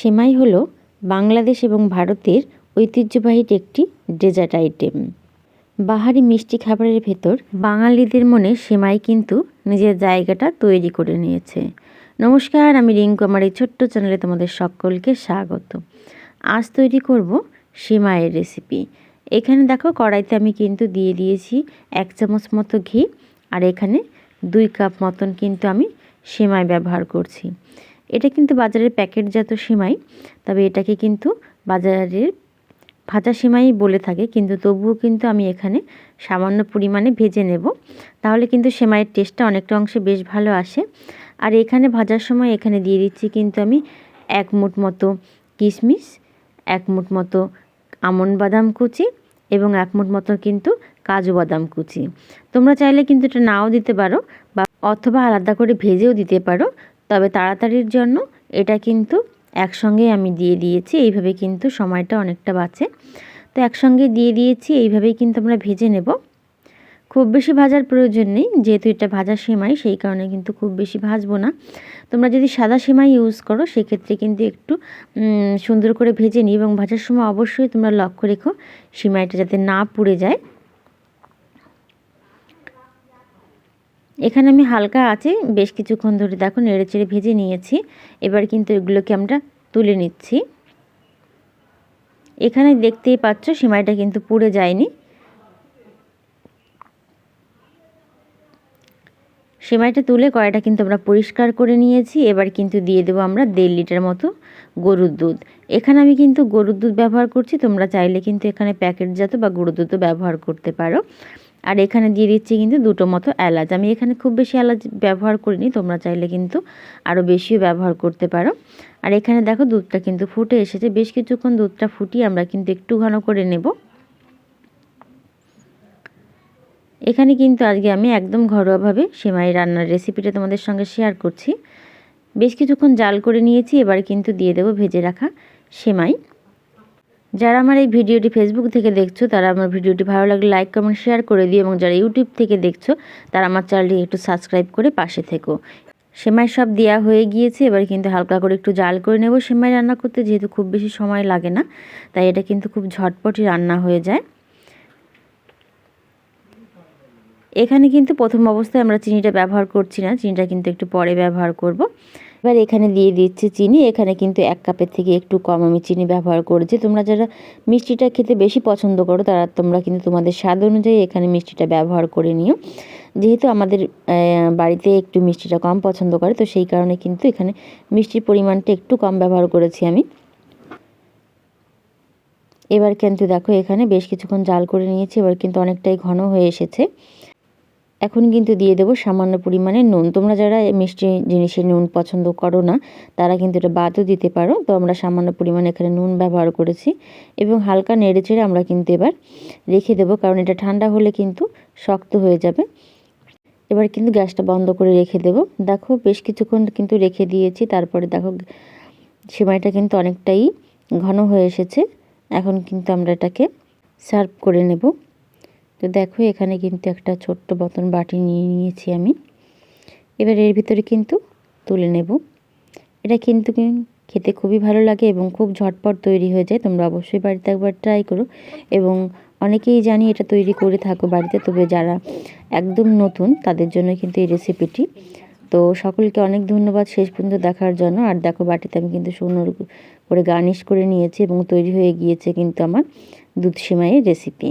সেমাই হলো বাংলাদেশ এবং ভারতের ঐতিহ্যবাহী একটি ডেজার্ট আইটেম। বাহারি মিষ্টি খাবারের ভেতর বাঙালিদের মনে সেমাই কিন্তু নিজের জায়গাটা তৈরি করে নিয়েছে। নমস্কার, আমি রিঙ্কু। আমার এই ছোট্ট চ্যানেলে তোমাদের সকলকে স্বাগত। আজ তৈরি করব সেমাইয়ের রেসিপি এখানে দেখো, কড়াইতে আমি কিন্তু দিয়ে দিয়েছি এক চামচ মতো ঘি আর এখানে দুই কাপ মতন কিন্তু আমি সেমাই ব্যবহার করছি। এটা কিন্তু বাজারের প্যাকেটজাত সিমাই, তবে এটাকে কিন্তু বাজারের ভাজা সিমাই বলে থাকে, কিন্তু তবুও কিন্তু আমি এখানে সামান্য পরিমাণে ভেজে নেব। তাহলে কিন্তু সেমাইয়ের টেস্টটা অনেকটা অংশে বেশ ভালো আসে। আর এখানে ভাজার সময় এখানে দিয়ে দিচ্ছি কিন্তু আমি এক মুঠ মতো কিশমিশ, এক মুঠ মতো আমন বাদাম কুচি এবং এক মুঠ মতো কিন্তু কাজু বাদাম কুচি। তোমরা চাইলে কিন্তু এটা নাও দিতে পারো বা অথবা আলাদা করে ভেজেও দিতে পারো। তবে তাড়াতাড়ির জন্য এটা কিন্তু একসঙ্গে আমি দিয়ে দিয়েছি, এইভাবে কিন্তু সময়টা অনেকটা বাঁচে। তো একসঙ্গে দিয়ে দিয়েছি, এইভাবেই কিন্তু আমরা ভেজে নেব। খুব বেশি ভাজার প্রয়োজন নেই, যেহেতু এটা ভাজা সেমাই, সেই কারণে কিন্তু খুব বেশি ভাজবো না। তোমরা যদি সাদা সেমাই ইউজ করো, সেক্ষেত্রে কিন্তু একটু সুন্দর করে ভেজে নিই এবং ভাজার সময় অবশ্যই তোমরা লক্ষ্য রেখো, সেমাইটা যাতে না পুড়ে যায়। এখানে আমি হালকা আছে, বেশ কিছুক্ষণ ধরে দেখো নেড়ে চেড়ে ভেজে নিয়েছি। এবার কিন্তু এগুলোকে আমরা তুলে নিচ্ছি। এখানে দেখতেই পাচ্ছ সিমাইটা কিন্তু পুড়ে যায়নি। সেমাইটা তুলে কড়াইটা কিন্তু আমরা পরিষ্কার করে নিয়েছি। এবার কিন্তু দিয়ে দেবো আমরা দেড় লিটার মতো গরুর দুধ। এখানে আমি কিন্তু গরুর দুধ ব্যবহার করছি, তোমরা চাইলে কিন্তু এখানে প্যাকেটজাত বা গরুর দুধও ব্যবহার করতে পারো। আর এখানে দিয়ে দিচ্ছি কিন্তু দুটো মতো এলাচ। আমি এখানে খুব বেশি এলাচ ব্যবহার করিনি, তোমরা চাইলে কিন্তু আরও বেশিও ব্যবহার করতে পারো। আর এখানে দেখো দুধটা কিন্তু ফুটে এসেছে। বেশ কিছুক্ষণ দুধটা ফুটিয়ে আমরা কিন্তু একটু ঘন করে নেব। এখানে কিন্তু আজকে আমি একদম ঘরোয়াভাবে সেমাই রান্নার রেসিপিটা তোমাদের সঙ্গে শেয়ার করছি। বেশ কিছুক্ষণ জাল করে নিয়েছি, এবার কিন্তু দিয়ে দেবো ভেজে রাখা সেমাই। যারা আমার এই ভিডিওটি ফেসবুক থেকে দেখছ, তারা আমার ভিডিওটি ভালো লাগলে লাইক কমেন্ট শেয়ার করে দিও এবং যারা ইউটিউব থেকে দেখছ, তারা আমার চ্যানেলটি একটু সাবস্ক্রাইব করে পাশে থেকো। সেমাই সব দেওয়া হয়ে গিয়েছে, এবার কিন্তু হালকা করে একটু জাল করে নেব। সেমাই রান্না করতে যেহেতু খুব বেশি সময় লাগে না, তাই এটা কিন্তু খুব ঝটপটই রান্না হয়ে যায়। এখানে কিন্তু প্রথম অবস্থায় আমরা চিনিটা ব্যবহার করছি না, চিনিটা কিন্তু একটু পরে ব্যবহার করব। এবার এখানে দিয়ে দিচ্ছি চিনি, এখানে কিন্তু এক কাপের থেকে একটু কম আমি চিনি ব্যবহার করেছি। তোমরা যারা মিষ্টিটা খেতে বেশি পছন্দ করো, তারা তোমরা কিন্তু তোমাদের স্বাদ অনুযায়ী এখানে মিষ্টিটা ব্যবহার করে নিও। যেহেতু আমাদের বাড়িতে একটু মিষ্টিটা কম পছন্দ করে, তো সেই কারণে কিন্তু এখানে মিষ্টির পরিমাণটা একটু কম ব্যবহার করেছি আমি। এবার কিন্তু দেখো এখানে বেশ কিছুক্ষণ জাল করে নিয়েছি, এবার কিন্তু অনেকটাই ঘন হয়ে এসেছে। এখন কিন্তু দিয়ে দেবো সামান্য পরিমাণে নুন। তোমরা যারা মিষ্টি জিনিসের নুন পছন্দ করো না, তারা কিন্তু এটা বাদও দিতে পারো। তো আমরা সামান্য পরিমাণে এখানে নুন ব্যবহার করেছি এবং হালকা নেড়ে চেড়ে আমরা কিন্তু এবার রেখে দেবো, কারণ এটা ঠান্ডা হলে কিন্তু শক্ত হয়ে যাবে। এবার কিন্তু গ্যাসটা বন্ধ করে রেখে দেব। দেখো বেশ কিছুক্ষণ কিন্তু রেখে দিয়েছি, তারপরে দেখো সেমাইটা কিন্তু অনেকটাই ঘন হয়ে এসেছে। এখন কিন্তু আমরা এটাকে সার্ভ করে নেব। তো দেখো, এখানে কিন্তু একটা ছোট্ট বতন বাটি নিয়ে নিয়েছি আমি। এবার এর ভিতরে কিন্তু তুলে নেব। এটা কিন্তু খেতে খুবই ভালো লাগে এবং খুব ঝটপট তৈরি হয়ে যায়। তোমরা অবশ্যই বাড়িতে একবার ট্রাই করো। এবং অনেকেই জানি এটা তৈরি করে থাকো বাড়িতে, তবে যারা একদম নতুন, তাদের জন্য কিন্তু এই রেসিপিটি তো সকলকে অনেক ধন্যবাদ শেষ পর্যন্ত দেখার জন্য। আর দেখো, বাটিতে আমি কিন্তু সুন্দর করে গার্নিশ করে নিয়েছি এবং তৈরি হয়ে গিয়েছে কিন্তু আমার দুধ সেমাইয়ের রেসিপি